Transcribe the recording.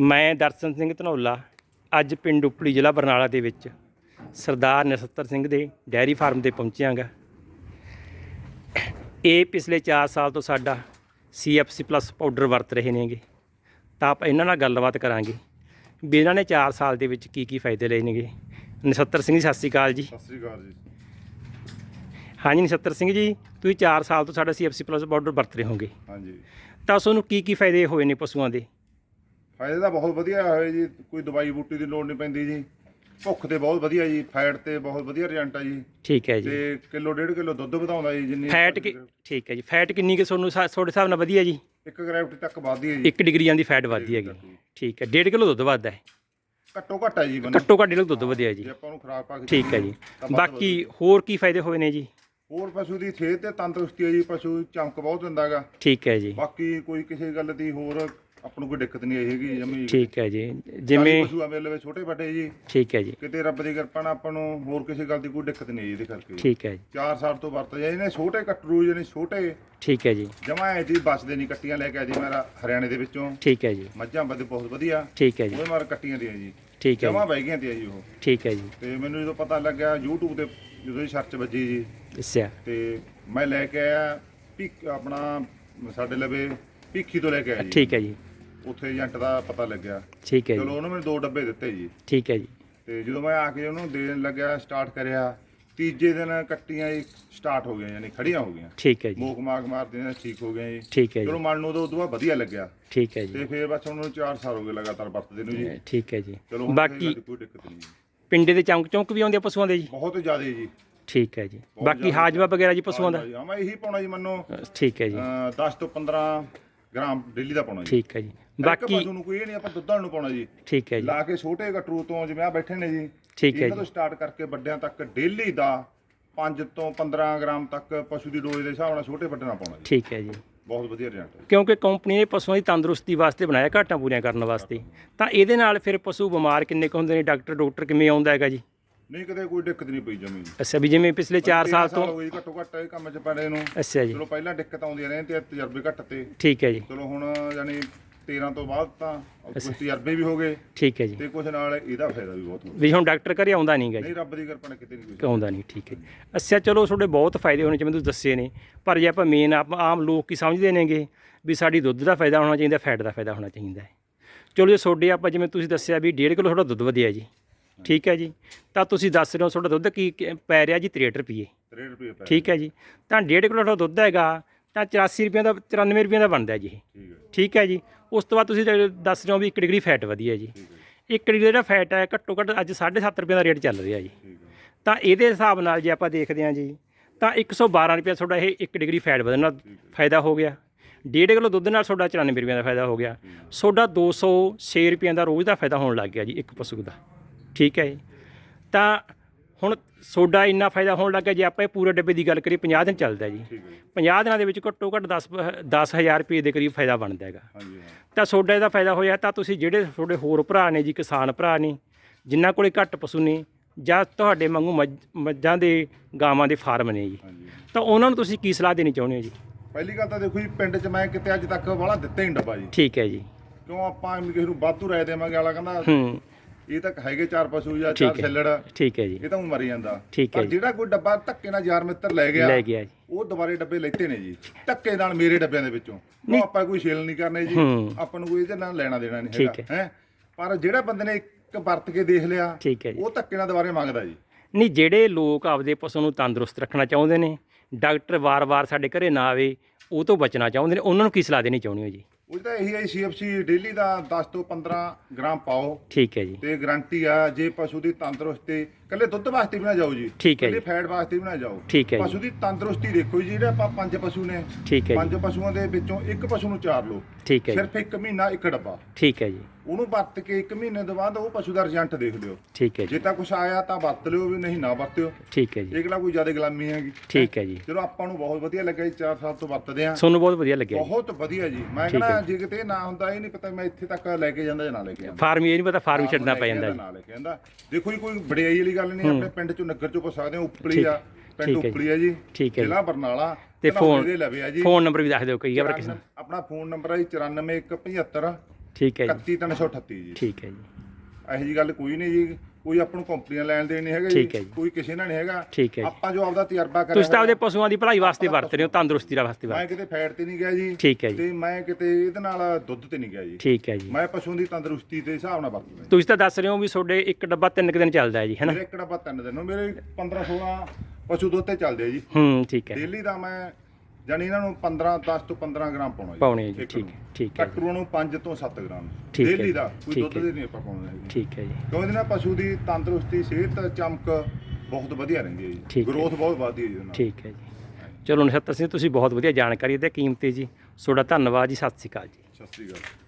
ਮੈਂ ਦਰਸ਼ਨ ਸਿੰਘ ਧਨੌਲਾ ਅੱਜ ਪਿੰਡ ਉਪਲੀ ਜ਼ਿਲ੍ਹਾ ਬਰਨਾਲਾ ਦੇ ਵਿੱਚ ਸਰਦਾਰ ਨਸੱਤਰ ਸਿੰਘ ਦੇ ਡੈਰੀ ਫਾਰਮ ਤੇ ਪਹੁੰਚਿਆਂਗਾ ਇਹ ਪਿਛਲੇ 4 ਸਾਲ ਤੋਂ ਸਾਡਾ CFC ਪਲੱਸ ਪਾਊਡਰ ਵਰਤ ਰਹੇ ਨੇਗੇ। ਤਾਂ ਆਪਾਂ ਇਹਨਾਂ ਨਾਲ ਗੱਲਬਾਤ ਕਰਾਂਗੇ ਵੀ ਇਹਨਾਂ ਨੇ 4 ਸਾਲ ਦੇ ਵਿੱਚ ਕੀ ਕੀ ਫਾਇਦੇ ਲਏ ਨੇਗੇ। ਨਸੱਤਰ ਸਿੰਘ ਜੀ ਸਤਿ ਸ਼੍ਰੀ ਅਕਾਲ ਜੀ। ਸਤਿ ਸ੍ਰੀ ਅਕਾਲ ਜੀ। ਹਾਂਜੀ ਨਸੱਤਰ ਸਿੰਘ ਜੀ ਤੁਸੀਂ 4 ਸਾਲ ਤੋਂ ਸਾਡਾ CFC ਪਲੱਸ ਪਾਊਡਰ ਵਰਤ ਰਹੇ ਹੋਗੇ। ਹਾਂਜੀ। ਤਾਂ ਤੁਹਾਨੂੰ ਕੀ ਕੀ ਫਾਇਦੇ ਹੋਏ ਨੇ ਪਸ਼ੂਆਂ ਦੇ? ਫਾਇਦੇ ਤਾਂ ਬਹੁਤ ਵਧੀਆ ਹੋਏ ਜੀ ਕੋਈ ਦਵਾਈ ਬੂਟੀ ਦੀ ਲੋੜ ਨਹੀਂ ਪੈਂਦੀ ਜੀ। ਭੁੱਖ ਤੇ ਬਹੁਤ ਵਧੀਆ ਜੀ ਫੈਟ ਤੇ ਬਹੁਤ ਵਧੀਆ ਰਿਜ਼ਲਟ ਆ ਜੀ। ਠੀਕ ਹੈ ਜੀ। ਤੇ ਕਿਲੋ ਡੇਢ ਕਿਲੋ ਦੁੱਧ ਵਧਾਉਂਦਾ ਜੀ ਜਿੰਨੀ ਫੈਟ ਕਿ ਠੀਕ ਹੈ ਜੀ ਫੈਟ ਕਿੰਨੀ ਕਿ ਤੁਹਾਨੂੰ ਸਾ- ਤੁਹਾਡੇ ਹਿਸਾਬ ਨਾਲ ਵਧੀਆ ਜੀ? ਇੱਕ ਗ੍ਰੈਵਿਟੀ ਤੱਕ ਵੱਧਦੀ ਹੈ ਜੀ। 1 ਡਿਗਰੀਆਂ ਦੀ ਫੈਟ ਵੱਧਦੀ ਹੈਗੀ। ਠੀਕ ਹੈ 1.5 ਕਿਲੋ ਦੁੱਧ ਵੱਧਦਾ ਹੈ। ਘੱਟੋ ਘੱਟ ਹੈ ਜੀ ਬੰਦੇ ਘੱਟੋ ਘੱਟ ਡੇਢ ਦੁੱਧ ਵਧਿਆ ਜੀ। ਜੇ ਆਪਾਂ ਨੂੰ ਖਰਾਬ ਪਾ ਕੇ ਠੀਕ ਹੈ ਜੀ। ਤਾਂ ਵੱਧ ਬਾਕੀ ਹੋਰ ਕੀ ਫਾਇਦੇ ਹੋਏ ਨੇ ਜੀ? ਹੋਰ ਪਸ਼ੂ ਦੀ ਸਿਹਤ ਤੇ ਤੰਦਰੁਸਤੀ ਹੈ ਜੀ ਪਸ਼ੂ ਚਮਕ ਬਹੁਤ ਦਿੰਦਾ ਹੈਗਾ। ਠੀਕ ਹੈ ਜੀ। ਬਾਕੀ ਕੋਈ ਕਿਸੇ ਗੱਲ ਦੀ ਹੋਰ ਆਪਾਂ ਨੂੰ ਕੋਈ ਦਿੱਕਤ ਨਹੀਂ ਆਈ ਹੈਗੀ ਜਮੀ ਠੀਕ ਹੈ ਜੀ। ਜਿਵੇਂ ਪਸ਼ੂ ਅਵੇਲੇਬਲ ਛੋਟੇ ਵੱਡੇ ਜੀ। ਠੀਕ ਹੈ ਜੀ। ਕਿਤੇ ਰੱਬ ਦੀ ਕਿਰਪਾ ਨਾਲ ਆਪਾਂ ਨੂੰ ਹੋਰ ਕਿਸੇ ਗੱਲ ਦੀ ਕੋਈ ਦਿੱਕਤ ਨਹੀਂ ਆਈ ਇਹਦੇ ਕਰਕੇ। ਠੀਕ ਹੈ ਜੀ। 4 ਸਾਲ ਤੋਂ ਵਰਤਦੇ ਆ ਇਹਨੇ ਛੋਟੇ ਕਟਰੂ ਜਿਹਨੇ ਛੋਟੇ। ਠੀਕ ਹੈ ਜੀ। ਜਮਾ ਐ ਜੀ ਬਸਦੇ ਨਹੀਂ ਕੱਟੀਆਂ ਲੈ ਕੇ ਆ ਜੀ ਮੇਰਾ ਹਰਿਆਣੇ ਦੇ ਵਿੱਚੋਂ। ਠੀਕ ਹੈ ਜੀ। ਮੱਝਾਂ ਬੱਦੇ ਬਹੁਤ ਵਧੀਆ। ਠੀਕ ਹੈ ਜੀ। ਉਹ ਮਾਰ ਕੱਟੀਆਂ ਦੀਆਂ ਜੀ। ਠੀਕ ਹੈ ਜਮਾ ਬਹਿ ਗਈਆਂ ਤੇ ਜੀ ਉਹ। ਠੀਕ ਹੈ ਜੀ। ਤੇ ਮੈਨੂੰ ਜਦੋਂ ਪਤਾ ਲੱਗਿਆ YouTube ਤੇ ਜਦੋਂ ਇਹ ਸਰਚ ਵੱਜੀ ਜੀ। ਅੱਛਾ। ਤੇ ਮੈਂ ਲੈ ਕੇ ਆਇਆ ਆਪਣਾ ਸਾਡੇ ਲਵੇ ਭਿੱਖੀ ਤੋਂ ਲੈ ਕੇ ਆਇਆ ਜੀ। ਠੀਕ ਹੈ ਜੀ। ਉੱਥੇ ਏਜੰਟ ਦਾ ਪਤਾ ਲੱਗਿਆ। ਠੀਕ ਹੈ ਚਲੋ ਜੀ ਉਹਨੇ ਮੈਨੂੰ ਦੋ ਡੱਬੇ ਦਿੱਤੇ ਜੀ। ਠੀਕ ਹੈ ਜੀ। ਤੇ ਜਦੋਂ ਮੈਂ ਆ ਕੇ ਉਹਨੂੰ ਦੇਣ ਲੱਗਿਆ ਸਟਾਰਟ ਕਰਿਆ ਤੀਜੇ ਦਿਨ ਕੱਟੀਆਂ ਹੀ ਸਟਾਰਟ ਹੋ ਗਈਆਂ ਯਾਨੀ ਖੜੀਆਂ ਹੋ ਗਈਆਂ। ਠੀਕ ਹੈ ਜੀ। ਮੋਕ ਮਾਗ ਮਾਰਦੇ ਨੇ ਠੀਕ ਹੋ ਗਏ ਜੀ। ਠੀਕ ਹੈ ਚਲੋ ਜੀ ਮਨ ਨੂੰ ਉਦੋਂ ਉਦੋਂ ਬਾਅਦ ਵਧੀਆ ਲੱਗਿਆ। ਠੀਕ ਹੈ ਜੀ। ਤੇ ਫਿਰ ਬਸ ਉਹਨੂੰ 4 ਸਾਲ ਹੋ ਗਏ ਲਗਾਤਾਰ ਵਰਤਦੇ ਨੂੰ ਜੀ। ਠੀਕ ਹੈ ਜੀ। ਚਲੋ ਹੁਣ ਬਾਕੀ ਗੱਲ ਦੀ ਕੋਈ ਦਿੱਕਤ ਨਹੀਂ ਜੀ। ਪਿੰਡੇ ਦੇ ਚੌਂਕ ਚੌਂਕ ਵੀ ਆਉਂਦੇ ਆ ਪਸ਼ੂਆਂ ਦੇ ਜੀ? ਬਹੁਤ ਜ਼ਿਆਦਾ ਜੀ। ਠੀਕ ਹੈ ਜੀ। ਬਾਕੀ ਹਾਜਮਾ ਵਗੈਰਾ ਜੀ ਪਸ਼ੂਆਂ ਦਾ? ਹਾਂ ਮੈਂ ਇਹੀ ਪਾਉਣਾ ਜੀ ਮੰਨੋ। ਅ, ਠੀਕ ਹੈ ਜੀ। ਅਹ, 10 ਤੋਂ 15 ਗ੍ਰਾਮ ਡੇਲੀ ਦਾ ਪਾਉਣਾ ਜੀ। ਠੀਕ ਹੈ ਜੀ। ਬਾਕੀ ਬਾਕੀ ਪਸ਼ੂ ਨੂੰ ਕੋਈ ਇਹ ਨਹੀਂ ਆਪਾਂ ਦੁੱਧਾਂ ਨੂੰ ਪਾਉਣਾ ਜੀ। ਠੀਕ ਹੈ ਜੀ। ਲਾ ਕੇ ਛੋਟੇ ਕਟਰੂ ਤੋਂ ਜਿਵੇਂ ਆ ਬੈਠੇ ਨੇ ਜੀ। ਠੀਕ ਹੈ ਇਹਨਾਂ ਤੋਂ ਜੀ ਸਟਾਰਟ ਕਰਕੇ ਵੱਡਿਆਂ ਤੱਕ ਡੇਲੀ ਦਾ 5 ਤੋਂ 15 ਗ੍ਰਾਮ ਤੱਕ ਪਸ਼ੂ ਦੀ ਡੋਜ਼ ਦੇ ਹਿਸਾਬ ਨਾਲ ਛੋਟੇ ਵੱਡੇ ਨਾਲ ਪਾਉਣਾ ਜੀ। ਠੀਕ ਹੈ ਜੀ। ਬਹੁਤ ਵਧੀਆ ਰਿਜ਼ਲਟ ਹੈ। ਕਿਉਂਕਿ ਕੰਪਨੀ ਨੇ ਪਸ਼ੂਆਂ ਦੀ ਤੰਦਰੁਸਤੀ ਵਾਸਤੇ ਬਣਾਇਆ ਘਾਟਾਂ ਪੂਰੀਆਂ ਕਰਨ ਵਾਸਤੇ। ਤਾਂ ਇਹਦੇ ਨਾਲ ਫਿਰ ਪਸ਼ੂ ਬਿਮਾਰ ਕਿੰਨੇ ਕੁ ਹੁੰਦੇ ਨੇ? ਡਾਕਟਰ ਡਾਕਟਰ ਕਿਵੇਂ ਆਉਂਦਾ ਹੈਗਾ ਜੀ? ਨਹੀਂ ਕਦੇ ਕੋਈ ਦਿੱਕਤ ਨਹੀਂ ਪਈ ਜਮੀ ਜੀ ਅੱਛਾ ਵੀ ਜਿਵੇਂ ਪਿਛਲੇ 4 ਸਾਲ ਤੋਂ ਹੋ ਗਏ ਜੀ ਘੱਟੋ ਘੱਟ ਇਹ ਕੰਮ 'ਚ ਪੜੇ ਨੂੰ। ਅੱਛਾ ਜੀ। ਚਲੋ ਪਹਿਲਾਂ ਦਿੱਕਤ ਆਉਂਦੀਆਂ ਨੇ ਤੇ ਤਜਰਬੇ ਘੱਟ ਤੇ। ਠੀਕ ਹੈ ਜੀ। ਚਲੋ ਹੁਣ ਯਾਨੀ 13 ਤੋਂ ਬਾਅਦ ਤਾਂ ਕੁਝ ਤਜਰਬੇ ਵੀ ਹੋ ਗਏ। ਠੀਕ ਹੈ ਜੀ। ਤੇ ਕੁਝ ਨਾਲ ਇਹਦਾ ਫਾਇਦਾ ਵੀ ਬਹੁਤ ਹੋ ਵੀ ਹੁਣ ਡਾਕਟਰ ਘਰੇ ਆਉਂਦਾ ਨਹੀਂਗਾ ਜੀ। ਨਹੀਂ ਰੱਬ ਦੀ ਕਿਰਪਾ ਨਾਲ ਕਿਤੇ ਨਹੀਂ ਕੋਈ ਆਉਂਦਾ ਨਹੀਂ ਠੀਕ ਹੈ। ਅੱਛਾ ਚਲੋ ਤੁਹਾਡੇ ਬਹੁਤ ਫਾਇਦੇ ਹੋਣੇ ਜਿਵੇਂ ਤੁਸੀਂ ਦੱਸੇ ਨੇ। ਪਰ ਜੇ ਆਪਾਂ ਮੇਨ ਆਪ ਆਮ ਲੋਕ ਕੀ ਸਮਝਦੇ ਨੇਗੇ ਵੀ ਸਾਡੀ ਦੁੱਧ ਦਾ ਫਾਇਦਾ ਹੋਣਾ ਚਾਹੀਦਾ ਫੈਟ ਦਾ ਫਾਇਦਾ ਹੋਣਾ ਚਾਹੀਦਾ ਹੈ। ਚਲੋ ਜੇ ਤੁਹਾਡੇ ਆਪਾਂ ਜਿਵੇਂ ਤੁਸੀਂ ਦੱਸਿਆ ਵੀ 1.5 ਕਿਲੋ ਤੁਹਾਡਾ ਦੁੱਧ ਵਧਿਆ ਜੀ ਠੀਕ ਹੈ ਜੀ। ਤਾਂ ਤੁਸੀਂ ਦੱਸ ਰਹੇ ਹੋ ਤੁਹਾਡਾ ਦੁੱਧ ਕੀ ਪੈ ਰਿਹਾ ਜੀ 63 ਰੁਪਏ 63 ਰੁਪਏ ਪੈ ਠੀਕ ਹੈ ਜੀ। ਤਾਂ 1.5 ਕਿਲੋ ਤੁਹਾਡਾ ਦੁੱਧ ਹੈਗਾ ਤਾਂ 84 ਰੁਪਏ ਦਾ 94 ਰੁਪਏ ਦਾ ਬਣਦਾ ਜੀ ਇਹ। ਠੀਕ ਹੈ ਜੀ। ਉਸ ਤੋਂ ਬਾਅਦ ਤੁਸੀਂ ਤਾਂ ਦੱਸ ਰਹੇ ਹੋ ਵੀ 1 ਡਿਗਰੀ ਫੈਟ ਵਧੀਆ ਜੀ। ਠੀਕ ਹੈ 1 ਡਿਗਰੀ ਜਿਹੜਾ ਫੈਟ ਹੈ ਘੱਟੋ ਘੱਟ ਅੱਜ 7.5 ਰੁਪਏ ਦਾ ਰੇਟ ਚੱਲ ਰਿਹਾ ਜੀ। ਤਾਂ ਇਹਦੇ ਹਿਸਾਬ ਨਾਲ ਜੇ ਆਪਾਂ ਦੇਖਦੇ ਹਾਂ ਜੀ ਤਾਂ 112 ਰੁਪਏ ਤੁਹਾਡਾ ਇਹ 1 ਡਿਗਰੀ ਫੈਟ ਵਧਣ ਨਾਲ ਫਾਇਦਾ ਹੋ ਗਿਆ। 1.5 ਕਿਲੋ ਦੁੱਧ ਨਾਲ ਤੁਹਾਡਾ 94 ਰੁਪਏ ਦਾ ਫਾਇਦਾ ਹੋ ਗਿਆ। ਤੁਹਾਡਾ 206 ਰੁਪਏ ਦਾ ਰੋਜ਼ ਦਾ ਫਾਇਦਾ ਹੋਣ ਲੱਗ ਗਿਆ ਜੀ ਇੱਕ ਪਸ਼ੂ ਦਾ। ਠੀਕ ਹੈ ਜੀ। ਤਾਂ ਹੁਣ ਤੁਹਾਡਾ ਇੰਨਾ ਫਾਇਦਾ ਹੋਣ ਲੱਗ ਜੇ ਆਪਾਂ ਇਹ ਪੂਰੇ ਡੱਬੇ ਦੀ ਗੱਲ ਕਰੀਏ 50 ਦਿਨ ਚੱਲਦਾ ਜੀ। ਠੀਕ ਹੈ ਜੀ। 50 ਦਿਨਾਂ ਦੇ ਵਿੱਚ ਘੱਟੋ ਘੱਟ 10 10000 ਰੁਪਏ ਦੇ ਕਰੀਬ ਫਾਇਦਾ ਬਣਦਾ ਹੈਗਾ। ਤਾਂ ਤੁਹਾਡਾ ਇਹਦਾ ਫਾਇਦਾ ਹੋਇਆ ਤਾਂ ਤੁਸੀਂ ਜਿਹੜੇ ਤੁਹਾਡੇ ਹੋਰ ਭਰਾ ਨੇ ਜੀ ਕਿਸਾਨ ਭਰਾ ਨੇ ਜਿਨ੍ਹਾਂ ਕੋਲੇ ਘੱਟ ਪਸ਼ੂ ਨੇ ਜਾਂ ਤੁਹਾਡੇ ਵਾਂਗੂ ਮੱਝ- ਦੇ ਗਾਵਾਂ ਦੇ ਫਾਰਮ ਨੇ ਜੀ। ਤਾਂ ਉਹਨਾਂ ਨੂੰ ਤੁਸੀਂ ਕੀ ਸਲਾਹ ਦੇਣੀ ਚਾਹੁੰਦੇ ਹੋ ਜੀ? ਪਹਿਲੀ ਗੱਲ ਤਾਂ ਦੇਖੋ ਜੀ ਪਿੰਡ 'ਚ ਮੈਂ ਕਿਤੇ ਅੱਜ ਤੱਕ ਵਾਲਾ ਦਿੱਤਾ ਹੀ ਨਹੀਂ ਡੱਬਾ ਜੀ। ਠੀਕ ਹੈ ਜੀ। ਕਿਉਂ ਆਪਾਂ ਕਿਸੇ ਨੂੰ ਵਾਧੂ ਰਾਏ ਦੇਵਾਂਗੇ? ਵਾਲਾ ਕਹਿੰਦਾ ਹੂੰ। ਇਹ ਤਾਂ ਹੈਗੇ ਚਾਰ ਪਸ਼ੂ ਜਾਂ ਚਾਰ। ਛੱਲੜ ਠੀਕ ਹੈ ਜੀ। ਇਹ ਤਾਂ ਉਹ ਮਰੀ ਜਾਂਦਾ। ਠੀਕ ਹੈ। ਜਿਹੜਾ ਕੋਈ ਡੱਬਾ ਧੱਕੇ ਨਾਲ ਯਾਰ ਮਿੱਤਰ ਲੈ ਗਿਆ ਲੈ ਗਿਆ ਜੀ। ਉਹ ਦੁਬਾਰੇ ਡੱਬੇ ਲੈਤੇ ਨੇ ਜੀ। ਧੱਕੇ ਨਾਲ ਮੇਰੇ ਡੱਬਿਆਂ ਦੇ ਵਿੱਚੋਂ। ਉਹ ਆਪਾਂ ਕੋਈ ਛੇਲ ਨਹੀਂ ਕਰਨੇ ਜੀ। ਆਪਾਂ ਨੂੰ ਕੋਈ ਇਹਦੇ ਨਾਲ ਲੈਣਾ ਦੇਣਾ ਨਹੀਂ ਹੈਗਾ ਹੈ। ਪਰ ਜਿਹੜਾ ਬੰਦੇ ਨੇ ਇੱਕ ਵਰਤ ਕੇ ਦੇਖ ਲਿਆ ਉਹ ਧੱਕੇ ਨਾਲ ਦੁਬਾਰੇ ਮੰਗਦਾ ਜੀ। ਨਹੀਂ ਜਿਹੜੇ ਲੋਕ ਆਪਦੇ ਪਸ਼ੂ ਨੂੰ ਤੰਦਰੁਸਤ ਰੱਖਣਾ ਚਾਹੁੰਦੇ ਨੇ ਡਾਕਟਰ ਵਾਰ-ਵਾਰ ਸਾਡੇ ਘਰੇ ਨਾ ਆਵੇ ਉਹ ਤੋਂ ਬਚਣਾ ਚਾਹੁੰਦੇ ਨੇ। ਉਹਨਾਂ ਨੂੰ ਕੀ ਸਲਾਹ ਦੇਣੀ ਚਾਹੁੰਦੇ ਹੋ ਜੀ? ਉਹ ਤਾਂ ਇਹੀ ਹੈ ਸੀਐਫਸੀ ਡੇਲੀ ਦਾ 10 ਤੋਂ 15 ਗ੍ਰਾਮ ਪਾਓ। ਠੀਕ ਹੈ ਜੀ। ਤੇ ਗਾਰੰਟੀ ਆ ਜੇ ਪਸ਼ੂ ਦੀ ਤੰਦਰੁਸਤੀ ਕੱਲੇ ਦੁੱਧ ਵਾਸਤੇ ਵੀ ਨਾ ਜਾਓ ਜੀ ਠੀਕ ਹੈ ਕੱਲੇ ਫੈਟ ਵਾਸਤੇ ਵੀ ਨਾ ਜਾਓ। ਠੀਕ ਹੈ ਜੀ। ਪਸ਼ੂ ਦੀ ਤੰਦਰੁਸਤੀ ਦੇਖੋ ਜੀ ਜਿਹੜੇ ਆਪਾਂ ਪੰਜ ਪਸ਼ੂ ਨੇ ਠੀਕ ਹੈ ਪੰਜ ਪਸ਼ੂਆਂ ਦੇ ਵਿੱਚੋਂ ਇੱਕ ਪਸ਼ੂ ਨੂੰ ਚਾਰ ਲਓ। ਠੀਕ ਹੈ ਜੀ। ਸਿਰਫ ਇੱਕ ਮਹੀਨਾ ਇੱਕ ਡੱਬਾ। ਠੀਕ ਹੈ ਜੀ। ਉਹਨੂੰ ਵਰਤ ਕੇ ਇੱਕ ਮਹੀਨੇ ਤੋਂ ਬਾਅਦ ਉਹ ਪਸ਼ੂ ਦਾ ਰਿਜ਼ਲਟ ਦੇਖ ਲਿਓ। ਠੀਕ ਹੈ ਜੀ। ਜੇ ਤਾਂ ਕੁਛ ਆਇਆ ਤਾਂ ਵਰਤ ਲਿਓ ਵੀ ਨਹੀਂ ਨਾ ਵਰਤਿਓ। ਠੀਕ ਹੈ ਜੀ। ਇਹ ਕਿਹੜਾ ਕੋਈ ਜ਼ਿਆਦਾ ਗੁਲਾਮੀ ਹੈਗੀ? ਠੀਕ ਹੈ ਜੀ। ਚਲੋ ਆਪਾਂ ਨੂੰ ਬਹੁਤ ਵਧੀਆ ਲੱਗਾ ਜੀ 4 ਸਾਲ ਤੋਂ ਵਰਤਦੇ ਆ ਤੁਹਾਨੂੰ ਬਹੁਤ ਵਧੀਆ ਲੱਗਿਆ ਜੀ। ਬਹੁਤ ਵਧੀਆ ਜੀ। ਮੈਂ ਠੀਕ ਕਹਿੰਦਾ ਹੈ। ਜੇ ਕਿਤੇ ਨਾ ਹੁੰਦਾ ਇਹ ਨਹੀਂ ਪਤਾ ਮੈਂ ਇੱਥੇ ਤੱਕ ਲੈ ਕੇ ਜਾਂਦਾ ਜਾਂ ਨਾ ਲੈ ਕੇ ਜਾਂਦਾ। ਫਾਰਮ ਇਹ ਨਹੀਂ ਪਤਾ ਫਾਰਮ ਛੱਡਣਾ ਪੈ ਜਾਂਦਾ ਜੀ। ਨਾਲ ਲੈ ਕੇ ਜਾਂਦਾ। ਦੇਖੋ ਜੀ ਕੋਈ ਵਡਿਆਈ ਵਾਲੀ ਗੱਲ ਨਹੀਂ ਆਪਣੇ ਪਿੰਡ ਚੋਂ ਨਗਰ ਚੋਂ ਪੁੱਛ ਸਕਦੇ ਹੋ ਉਪਲੀ ਠੀਕ- ਆ ਪਿੰਡ ਠੀਕ ਹੈ ਜੀ। ਉਪਲੀ ਆ ਜੀ ਠੀਕ ਹੈ ਜੀ। ਜ਼ਿਲ੍ਹਾ ਬਰਨਾਲਾ ਤੇ ਫੋਨ ਦੇ ਲਵੇ ਆ ਜੀ। ਫੋਨ ਨੰਬਰ ਵੀ ਦੱਸ ਦਿਓ ਕਈ ਵਾਰ ਕਿਸੇ ਆਪਣਾ ਫੋਨ ਨੰਬਰ ਹੈ 94175 ਠੀਕ ਹੈ ਜੀ। 31338 ਜੀ। ਠੀਕ ਹੈ ਜੀ। ਇਹੋ ਜੀ ਗੱਲ ਕੋਈ ਨਹੀਂ ਜੀ। ਕੋਈ ਆਪਾਂ ਨੂੰ ਕੰਪਨੀਆਂ ਲੈਣ ਦੇਣ ਨਹੀਂ ਹੈਗਾ ਠੀਕ ਹੈ ਜੀ। ਕੋਈ ਕਿਸੇ ਨਾਲ ਨਹੀਂ ਹੈਗਾ। ਠੀਕ ਹੈ ਜੀ। ਆਪਾਂ ਜੋ ਆਪਦਾ ਤਜਰਬਾ ਕਰਿਆ ਤੁਸੀਂ ਤਾਂ ਆਪਦੇ ਪਸ਼ੂਆਂ ਦੀ ਭਲਾਈ ਵਾਸਤੇ ਵਰਤ ਰਹੇ ਹੋ ਤੰਦਰੁਸਤੀ ਦਾ ਵਾਸਤੇ ਮੈਂ ਵਰਤ ਕਿਤੇ ਫੈਟ ਤੇ ਨਹੀਂ ਗਿਆ ਜੀ। ਠੀਕ ਹੈ ਜੀ। ਤੇ ਮੈਂ ਕਿਤੇ ਇਹਦੇ ਨਾਲ ਦੁੱਧ ਤੇ ਨਹੀਂ ਗਿਆ ਜੀ। ਠੀਕ ਹੈ ਜੀ। ਮੈਂ ਪਸ਼ੂ ਦੀ ਤੰਦਰੁਸਤੀ ਦੇ ਹਿਸਾਬ ਨਾਲ ਵਰਤਦਾ ਜੀ। ਤੁਸੀਂ ਤਾਂ ਦੱਸ ਰਹੇ ਹੋ ਵੀ ਤੁਹਾਡੇ ਇੱਕ ਡੱਬਾ ਤਿੰਨ ਕੁ ਦਿਨ ਚੱਲਦਾ ਹੈ ਜੀ ਹੈਨਾ? ਮੇਰੇ ਇੱਕ ਡੱਬਾ ਤਿੰਨ ਦਿਨ ਨੂੰ ਮੇਰੇ 15 16 ਪਸ਼ੂ ਦੁੱਧ ਤੇ ਚੱਲਦੇ ਆ ਜੀ। ਹੂੰ ਠੀਕ ਹੈ। ਡੇਲੀ ਦਾ ਮੈਂ ਜਾਨੀ ਇਹਨਾਂ ਨੂੰ 15 10 ਤੋਂ 15 ਗ੍ਰਾਮ ਪਾਉਣਾ ਜੀ। ਪਾਉਣੇ ਜੀ ਇੱਕ ਠੀਕ ਨੂੰ। ਹੈ ਠੀਕ ਹੈ ਜੀ, ਕੱਟਰੂ ਨੂੰ 5 ਤੋਂ 7 ਗ੍ਰਾਮ। ਠੀਕ ਹੈ ਡੇਲੀ ਜੀ, ਦਾ ਕੋਈ ਠੀਕ ਦੁੱਧ ਹੈ। ਦੇ ਨਹੀਂ ਆਪਾਂ ਪਾਉਣਾ ਹੈਗਾ। ਠੀਕ ਹੈ ਜੀ। ਕਿਉਂ ਇਹਦੇ ਨਾਲ ਪਸ਼ੂ ਦੀ ਤੰਦਰੁਸਤੀ ਸਿਹਤ ਚਮਕ ਬਹੁਤ ਵਧੀਆ ਰਹਿੰਦੀ ਹੈ ਠੀਕ ਜੀ। ਹੈ। ਗਰੋਥ ਬਹੁਤ ਵੱਧਦੀ ਹੈ ਜੀ ਠੀਕ ਹੈ ਜੀ। ਚਲੋ ਨਛੱਤਰ ਸਿੰਘ ਤੁਸੀਂ ਬਹੁਤ ਵਧੀਆ ਜਾਣਕਾਰੀ ਦੇ ਕੀਮਤੀ ਜੀ। ਤੁਹਾਡਾ ਧੰਨਵਾਦ ਜੀ ਸਤਿ ਸ਼੍ਰੀ ਅਕਾਲ ਜੀ। ਸਤਿ ਸ੍ਰੀ ਅਕਾਲ।